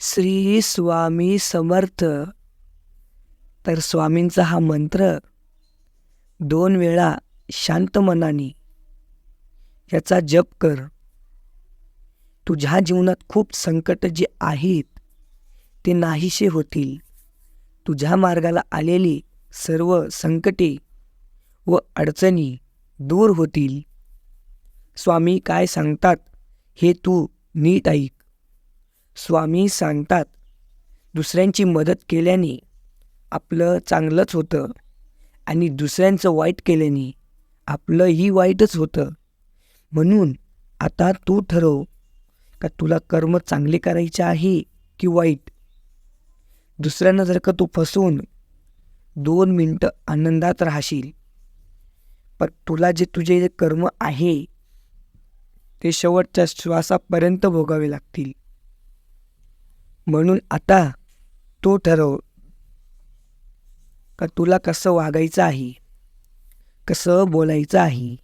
श्री स्वामी समर्थ. तर स्वामींचा हा मंत्र दोन वेळा शांत मनाने याचा जप कर. तुझ्या जीवनात खूप संकट जे आहेत ते नाहीसे होतील. तुझ्या मार्गाला आलेली सर्व संकटे व अडचणी दूर होतील. स्वामी काय सांगतात हे तू नीट ऐक. स्वामी सांगतात दुसऱ्यांची मदत केल्याने आपलं चांगलंच होतं आणि दुसऱ्यांचं वाईट केल्याने आपलंही वाईटच होतं. म्हणून आता तू ठरव का तुला कर्म चांगले करायचे आहे की वाईट? दुसऱ्यांना जर का तू फसवून दोन मिनटं आनंदात राहशील पण तुला जे तुझे जे कर्म आहे ते शेवटच्या श्वासापर्यंत भोगावे लागतील. म्हणून आता तो ठरव. का तुला कसं वागायचं आहे? कसं बोलायचं आहे?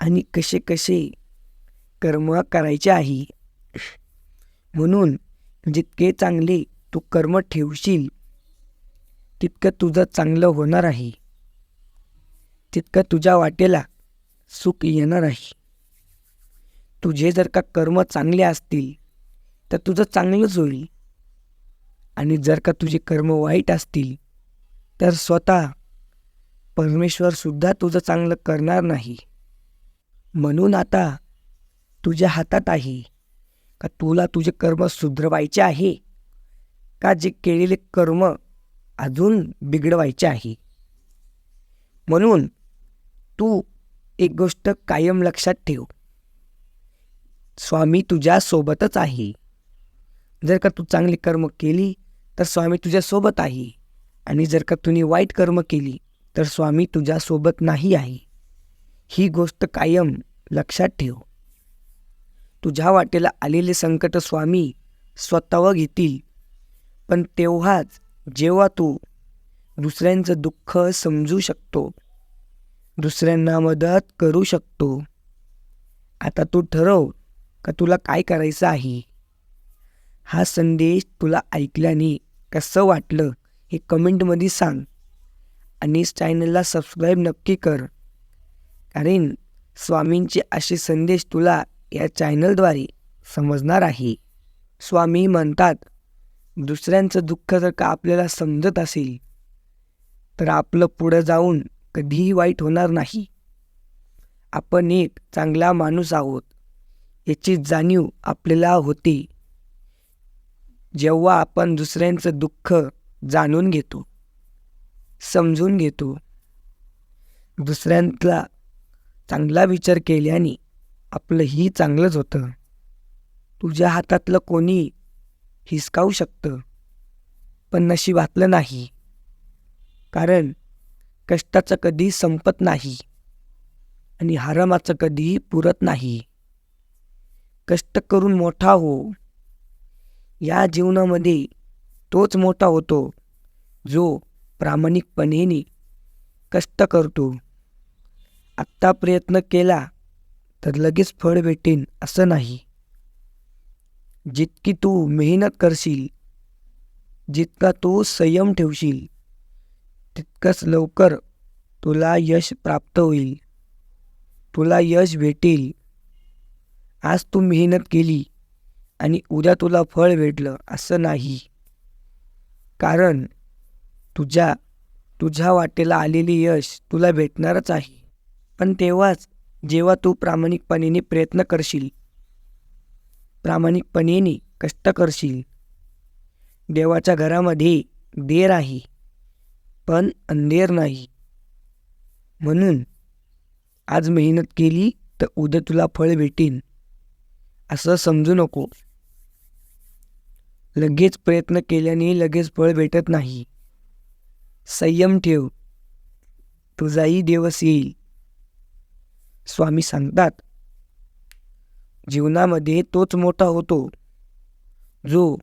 आणि कसे कसे कर्म करायचे आहे? म्हणून जितके चांगले तू कर्म ठेवशील तितकं तुझं चांगलं होणार आहे. तितकं तुझ्या वाटेला सुख येणार आहे. तुझे जर का कर्म चांगले असतील तर तुझं चांगलंच होईल. आणि जर का तुझे कर्म वाईट असतील तर स्वतः परमेश्वरसुद्धा तुझं चांगलं करणार नाही. म्हणून आता तुझ्या हातात आहे का तुला तुझे कर्म सुधरवायचे आहे? का जे केलेले कर्म अजून बिघडवायचे आहे? म्हणून तू एक गोष्ट कायम लक्षात ठेव. स्वामी तुझ्या सोबतच आहे. जर का तू चांगली कर्म केली तर स्वामी तुझ्यासोबत आहे. आणि जर का तुम्ही वाईट कर्म केली तर स्वामी तुझ्यासोबत नाही आहे. ही गोष्ट कायम लक्षात ठेव. तुझ्या वाटेला आलेले संकट स्वामी स्वतःवर घेतील. पण तेव्हाच जेव्हा तू दुसऱ्यांचं दुःख समजू शकतो दुसऱ्यांना मदत करू शकतो. आता तू ठरव का तुला काय करायचं आहे? हा संदेश तुला ऐकल्याने कसं वाटलं हे कमेंटमध्ये सांग. आणि चॅनलला सबस्क्राईब नक्की कर. कारण स्वामींचे असे संदेश तुला या चॅनलद्वारे समजणार आहे. स्वामी म्हणतात दुसऱ्यांचं दुःख जर का आपल्याला समजत असेल तर आपलं पुढं जाऊन कधीही वाईट होणार नाही. आपण एक चांगला माणूस आहोत याची जाणीव आपल्याला होते. जेव्हा आपण दुसऱ्यांचं दुःख जाणून घेतो समजून घेतो दुसऱ्यांचा चांगला विचार केल्याने आपलंही चांगलंच होतं. तुझ्या हातातलं कोणी हिसकावू शकतं पण नशिबातलं नाही. कारण कष्टाचं कधी संपत नाही आणि हरामाचं कधीही पुरत नाही. कष्ट करून मोठा हो या जीवनामध्ये तोच मोठा होतो जो प्रामाणिकपणेने कष्ट करतो. आत्ता प्रयत्न केला तर लगेच फळ भेटेन असं नाही. जितकी तू मेहनत करशील जितका तू संयम ठेवशील तितकंच लवकर तुला यश प्राप्त होईल. तुला यश भेटेल. आज तू मेहनत केली आणि उद्या तुला फळ भेटलं असं नाही. कारण तुझ्या तुझ्या वाटेला आलेली यश तुला भेटणारच आहे. पण तेव्हाच जेव्हा तू प्रामाणिकपणेने प्रयत्न करशील प्रामाणिकपणेने कष्ट करशील देवाच्या घरामध्ये देर आहे पण अंधेर नाही. म्हणून आज मेहनत केली तर उद्या तुला फळ भेटेन. असं समजू नको. लगेच प्रयत्न केल्याने लगेच फळ भेटत नाही. संयम ठेव. तुझाही दिवस येईल. स्वामी सांगतात. जीवनामध्ये तोच मोठा होतो. जो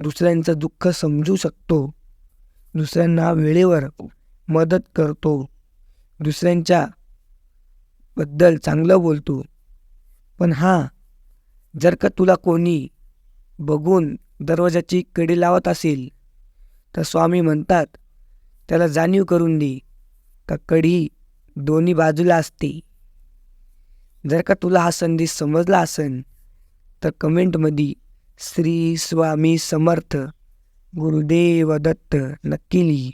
दुसऱ्यांचं दुःख समजू शकतो. दुसऱ्यांना वेळेवर मदत करतो. दुसऱ्यांच्या बद्दल चांगलं बोलतो. पण हा जर का तुला कोणी बघून दरवाजाची कडी लावत असेल तर स्वामी म्हणतात त्याला जाणीव करून दे का कडी दोन्ही बाजूला असते. जर का तुला हा संदेश समजला असेल तर कमेंटमध्ये श्री स्वामी समर्थ गुरुदेव दत्त नक्की लिही.